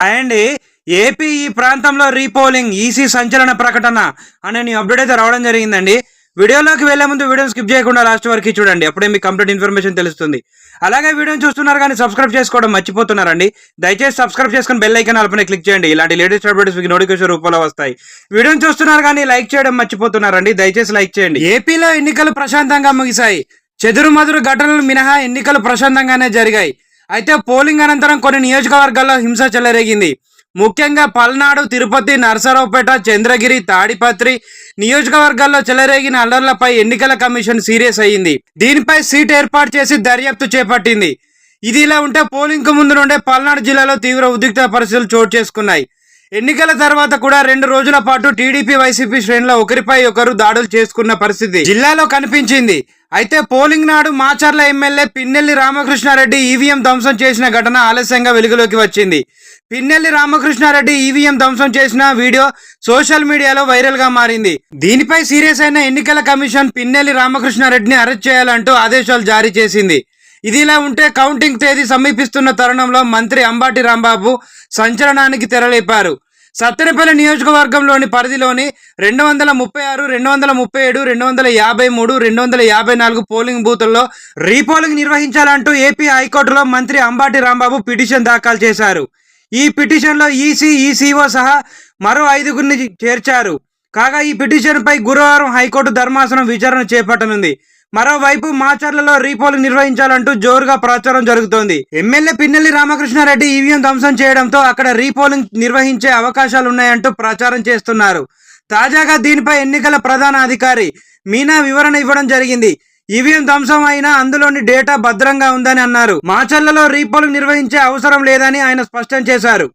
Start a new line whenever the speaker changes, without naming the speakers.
అండి ఏపీ ఈ ప్రాంతంలో రీపోలింగ్ ఈసీ సంచలన ప్రకటన అనే నీ అప్డేట్ అయితే రావడం జరిగిందండి. వీడియోలోకి వెళ్ళే ముందు వీడియోని స్కిప్ చేయకుండా లాస్ట్ వరకు చూడండి. అప్పుడే మీకు కంప్లీట్ ఇన్ఫర్మేషన్ తెలుస్తుంది. అలాగే వీడియోని చూస్తున్నారు కానీ సబ్స్క్రైబ్ చేసుకోవడం మర్చిపోతున్నారండి. దయచేసి సబ్స్క్రైబ్ చేసుకుని బెల్ ఐకాన్ అల్పనే క్లిక్ చేయండి. ఇలాంటి లేటెస్ట్ అప్డేట్స్ మీకు నోటిఫికేషన్ రూపంలో వస్తాయి. వీడియోని చూస్తున్నారు కానీ లైక్ చేయడం మర్చిపోతున్నారండి. దయచేసి లైక్ చేయండి. ఏపీలో ఎన్నికలు ప్రశాంతంగా ముగిశాయి. చెదురు మదురు ఘటనలు మినహా ఎన్నికలు ప్రశాంతంగానే జరిగాయి. అయితే పోలింగ్ అనంతరం కొన్ని నియోజకవర్గాల్లో హింస చెలరేగింది. ముఖ్యంగా పల్నాడు తిరుపతి నరసరావుపేట చంద్రగిరి తాడిపత్రి నియోజకవర్గాల్లో చెలరేగిన అల్లర్లపై ఎన్నికల కమిషన్ సీరియస్ అయ్యింది. దీనిపై సీట్ ఏర్పాటు చేసి దర్యాప్తు చేపట్టింది. ఇది ఇలా ఉంటే పోలింగ్కు ముందు నుండే పల్నాడు జిల్లాలో తీవ్ర ఉద్రిక్త పరిస్థితులు చోటు చేసుకున్నాయి. ఎన్నికల తర్వాత కూడా రెండు రోజుల పాటు టీడీపీ వైసీపీ శ్రేణుల ఒకరిపై ఒకరు దాడులు చేసుకున్న పరిస్థితి జిల్లాలో కనిపించింది. అయితే పోలింగ్ నాడు మాచర్ల ఎమ్మెల్యే పిన్నెల్లి రామకృష్ణారెడ్డి ఈవీఎం ధ్వంసం చేసిన ఘటన ఆలస్యంగా వెలుగులోకి వచ్చింది. పిన్నెల్లి రామకృష్ణారెడ్డి ఈవీఎం ధ్వంసం చేసిన వీడియో సోషల్ మీడియాలో వైరల్గా మారింది. దీనిపై సీరియస్ అయిన ఎన్నికల కమిషన్ పిన్నెల్లి రామకృష్ణారెడ్డిని అరెస్ట్ చేయాలంటూ ఆదేశాలు జారీ చేసింది. ఇదిలా ఉంటే కౌంటింగ్ తేదీ సమీపిస్తున్న తరుణంలో మంత్రి అంబాటి రాంబాబు సంచలనానికి తెరలేపారు. సత్తెనపల్లి నియోజకవర్గంలోని పరిధిలోని రెండు వందల ముప్పై ఆరు రెండు వందల ముప్పై ఏడు రెండు వందల యాభై మూడు రెండు వందల యాభై నాలుగు పోలింగ్ బూతుల్లో రీపోలింగ్ నిర్వహించాలంటూ ఏపీ హైకోర్టులో మంత్రి అంబాటి రాంబాబు పిటిషన్ దాఖలు చేశారు. ఈ పిటిషన్లో ఈసీ ఈసీఓ సహా మరో ఐదుగురిని చేర్చారు. కాగా ఈ పిటిషన్పై గురువారం హైకోర్టు ధర్మాసనం విచారణ చేపట్టనుంది. మరోవైపు మాచర్లలో రీపోలింగ్ నిర్వహించాలంటూ జోరుగా ప్రచారం జరుగుతోంది. ఎమ్మెల్యే పిన్నెల్లి రామకృష్ణారెడ్డి ఈవీఎం ధ్వంసం చేయడంతో అక్కడ రీపోలింగ్ నిర్వహించే అవకాశాలు ఉన్నాయంటూ ప్రచారం చేస్తున్నారు. తాజాగా దీనిపై ఎన్నికల ప్రధాన అధికారి మీనా వివరణ ఇవ్వడం జరిగింది. ఈవీఎం ధ్వంసం అయినా అందులోని డేటా భద్రంగా ఉందని అన్నారు. మాచర్లలో రీపోలింగ్ నిర్వహించే అవసరం లేదని ఆయన స్పష్టం చేశారు.